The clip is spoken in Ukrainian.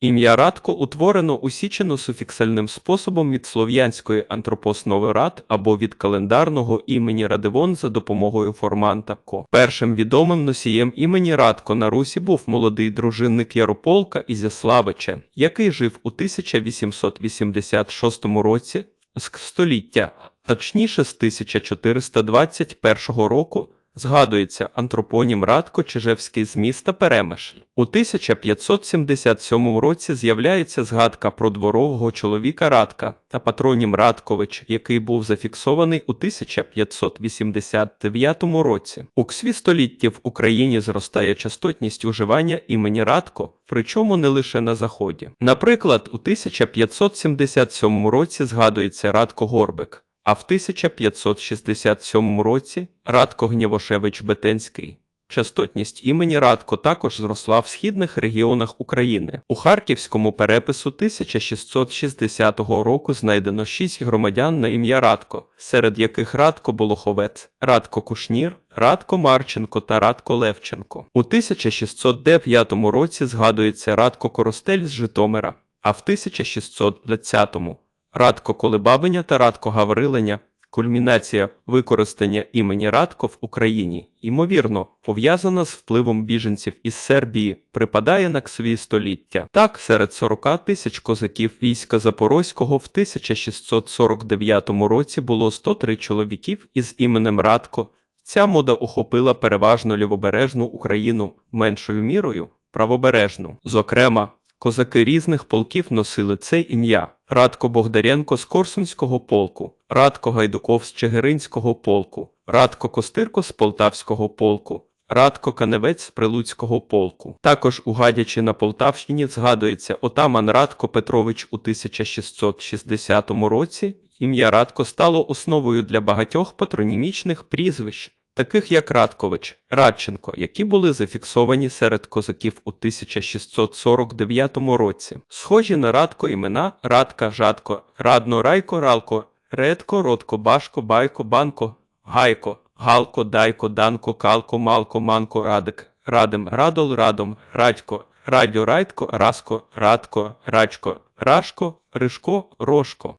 Ім'я Радко утворено усічено суфіксальним способом від слов'янської антропоснови рад або від календарного імені Радивон за допомогою форманта ко. Першим відомим носієм імені Радко на Русі був молодий дружинник Ярополка Ізяславича, який жив у 1886 році з століття, точніше з 1421 року. Згадується антропонім Радко Чижевський з міста Перемиш. У 1577 році з'являється згадка про дворового чоловіка Радка та патронім Радкович, який був зафіксований у 1589 році. У ксві столітті в Україні зростає частотність уживання імені Радко, причому не лише на заході. Наприклад, у 1577 році згадується Радко Горбик а в 1567 році Радко Гнєвошевич Бетенський. Частотність імені Радко також зросла в східних регіонах України. У харківському перепису 1660 року знайдено шість громадян на ім'я Радко, серед яких Радко Болоховець, Радко Кушнір, Радко Марченко та Радко Левченко. У 1609 році згадується Радко Коростель з Житомира, а в 1620 Радко Колебабеня та Радко Гаврилення кульмінація використання імені Радко в Україні, ймовірно, пов'язана з впливом біженців із Сербії, припадає на ксві століття. Так, серед 40 тисяч козаків війська Запорозького в 1649 році було 103 чоловіків із іменем Радко. Ця мода охопила переважно лівобережну Україну, меншою мірою правобережну. Зокрема, Козаки різних полків носили це ім'я: Радко Богдаренко з Корсунського полку, Радко Гайдуков з Чигиринського полку, Радко Костирко з Полтавського полку, Радко Каневець з Прилуцького полку. Також у Гадячі на Полтавщині згадується отаман Радко Петрович у 1660 році. Ім'я Радко стало основою для багатьох патронімічних прізвищ таких як Радкович, Радченко, які були зафіксовані серед козаків у 1649 році. Схожі на Радко імена Радка, Жадко, Радно, Райко, Ралко, Редко, Родко, Башко, Байко, Банко, Гайко, Галко, Дайко, Данко, Калко, Малко, Манко, Радик, Радим, Радол, Радом, Радько, Радьо, Райдко, Раско, Радко, Рачко, Рашко, Ришко, Рошко.